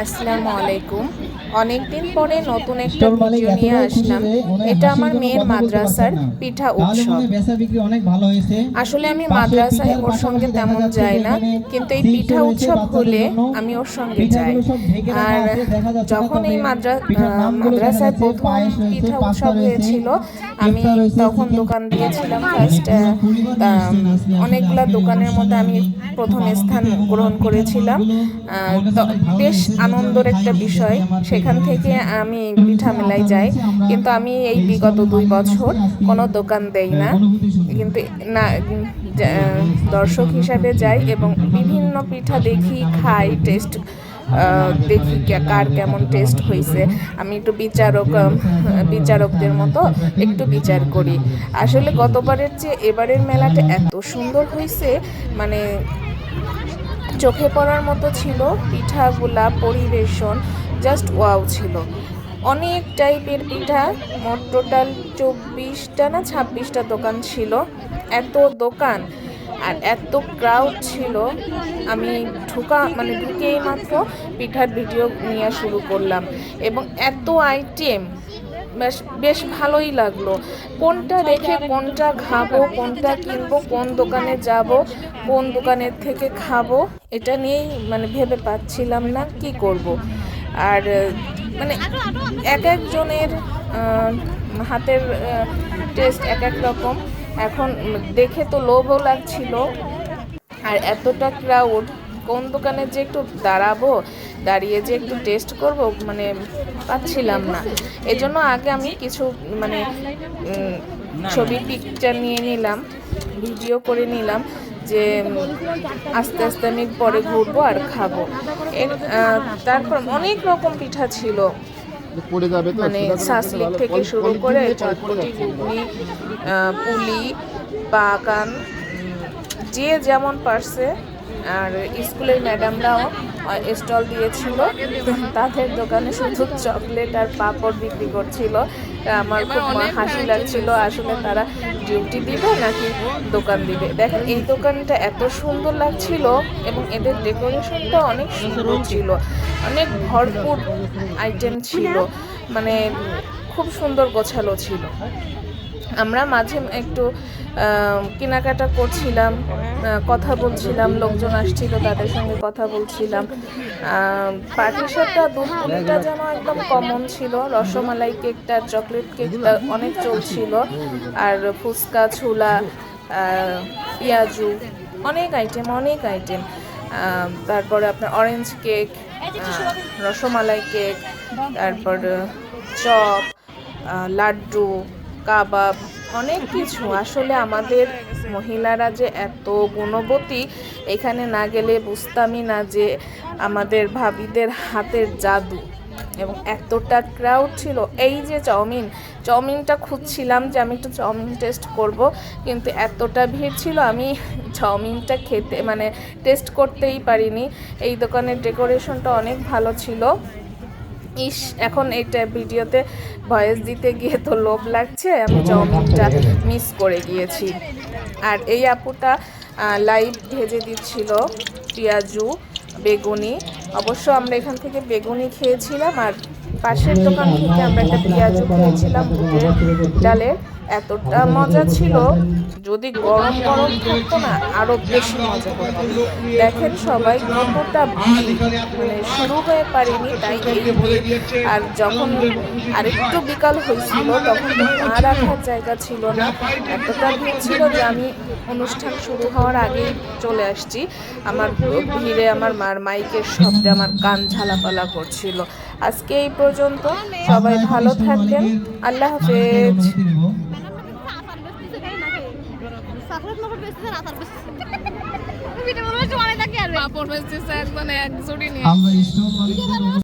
আসসালামু আলাইকুম। অনেকদিন পরে নতুন একটা ভিডিও নিয়ে আসলাম এটা আমার মেয়ের মাদ্রাসার পিঠা উৎসব মনে হয় আসলে আমি মাদ্রাসায় ওর সঙ্গে তেমন যাই না কিন্তু এই পিঠা উৎসব হলে আমি ওর সঙ্গে যাই আর যখন এই মাদ্রা মাদ্রাসায় প্রথম পিঠা উৎসব হয়েছিল আমি তখন দোকান দিয়েছিলাম মানে ফার্স্ট অনেকগুলা দোকানের মধ্যে আমি প্রথম স্থান গ্রহণ করেছিলাম বেশ আনন্দের একটা বিষয় দেখে পেট থেকে আমি পিঠা মেলায় যাই। কিন্তু আমি এই বিগত দুই বছর কোনো দোকান দেই না। কিন্তু না দর্শক হিসাবে যাই এবং বিভিন্ন পিঠা দেখি, খাই টেস্ট দেখি কার কেমন টেস্ট হয়েছে আমি একটু বিচারক বিচারকদের মতো একটু বিচার করি। আসলে গতবারের চেয়ে এবারের মেলাটা এত সুন্দর হয়েছে মানে চোখে পড়ার মতো ছিল পিঠাগুলা পরিবেশন জাস্ট ওয়াও ছিল। অনেক টাইপের পিঠা মোট টোটাল চব্বিশটা না ছাব্বিশটা দোকান ছিল, এত দোকান আর এত ক্রাউড ছিল, আমি ঢুকা মানে ঢুকেই মাত্র পিঠার ভিডিও নেওয়া শুরু করলাম। এবং এত আইটেম বেশ বেশ ভালোই লাগল। কোনটা রেখে কোনটা খাব, কোনটা কিনবো, কোন দোকানে যাব, কোন দোকানের থেকে খাব, এটা নিয়েই মানে ভেবে পাচ্ছিলাম না কি করব। আর মানে এক একজনের হাতের টেস্ট এক এক রকম। এখন দেখে তো লোভও লাগছিল। আর এতটা ক্রাউড কোন দোকানে যে একটু দাঁড়াবো দাঁড়িয়ে যে একটু টেস্ট করব মানে পাচ্ছিলাম না। এজন্য আগে আমি কিছু মানে ছবি পিকচার নিয়ে নিলাম ভিডিও করে নিলাম যে আস্তে আস্তে আমি পরে ঘুরবো আর খাব। এর তারপর অনেক রকম পিঠা ছিল। পড়ে যাবে তো মানে শাসলিক থেকে শুরু করে চটপটি ঘুগনি পুলি বাগান যে যেমন পারছে আর স্কুলের ম্যাডামরাও স্টল দিয়েছিল। তাদের দোকানে শুধু চকলেট আর পাঁপড় বিক্রি করছিল। আমার খুব হাসি লাগছিল, আসলে তারা ডিউটি দিবে নাকি দোকান দিবে? দেখেন এই দোকানটা এত সুন্দর লাগছিল এবং এদের ডেকোরেশনটা অনেক সুন্দর ছিল। অনেক ভরপুর আইটেম ছিল। মানে খুব সুন্দর গোছালো ছিল। আমরা মাঝে একটু কেনাকাটা করছিলাম কথা বলছিলাম, লোকজন আসছিল, তাদের সঙ্গে কথা বলছিলাম। পাটিসাপটা দুধ পুলিটা যেন একদম কমন ছিল, রসমালাই কেকটা চকলেট কেকটা অনেক চলছিল, আর ফুচকা, ছোলা পেঁয়াজু, অনেক আইটেম অনেক আইটেম তারপরে আপনার অরেঞ্জ কেক রসমালাই কেক তারপর, চপ লাড্ডু কাবাব, অনেক কিছু। আসলে আমাদের মহিলারা যে এত গুণবতী, এখানে না গেলে বুঝতামই না যে আমাদের ভাবিদের হাতের জাদু। এবং এতটা ক্রাউড ছিল। এই যে চাউমিন, চাউমিনটা খুঁজছিলাম যে আমি একটু চাউমিন টেস্ট করব, কিন্তু এতটা ভিড় ছিল, আমি চাউমিনটা খেতে মানে টেস্ট করতেই পারিনি। এই দোকানের ডেকোরেশনটা অনেক ভালো ছিল। ইস, এখন এইটা ভিডিওতে ভয়েস দিতে গিয়ে তো লোভ লাগছে, আমি চাউমিনটা মিস করে গিয়েছি। আর এই আপুটা লাইট ভেজে দিচ্ছিল পেঁয়াজু, বেগুনি। অবশ্য আমরা এখান থেকে বেগুনি খেয়েছিলাম আর পাশের দোকান থেকে আমরা একটা পেঁয়াজু খেয়েছিলাম বুটের ডালে। এতটা মজা ছিল, যদি গরম গরম থাকতো না, আরও বেশি মজা হতো দেখেন সবাই কতটা মানে শুরু হয়ে পারিনি তাই আর যখন আরেকটু বিকাল হয়েছিল, তখন তো পা রাখার জায়গা ছিল না। এতটা ভিড় ছিল যে আমি অনুষ্ঠান শুরু হওয়ার আগেই চলে আসছি। আমার ভিড়ে আমার মার মাইকের শব্দে আমার কান ঝালাপালা করছিল। আজকে এই পর্যন্ত। সবাই ভালো থাকবেন। আল্লাহ হাফেজ। আমরা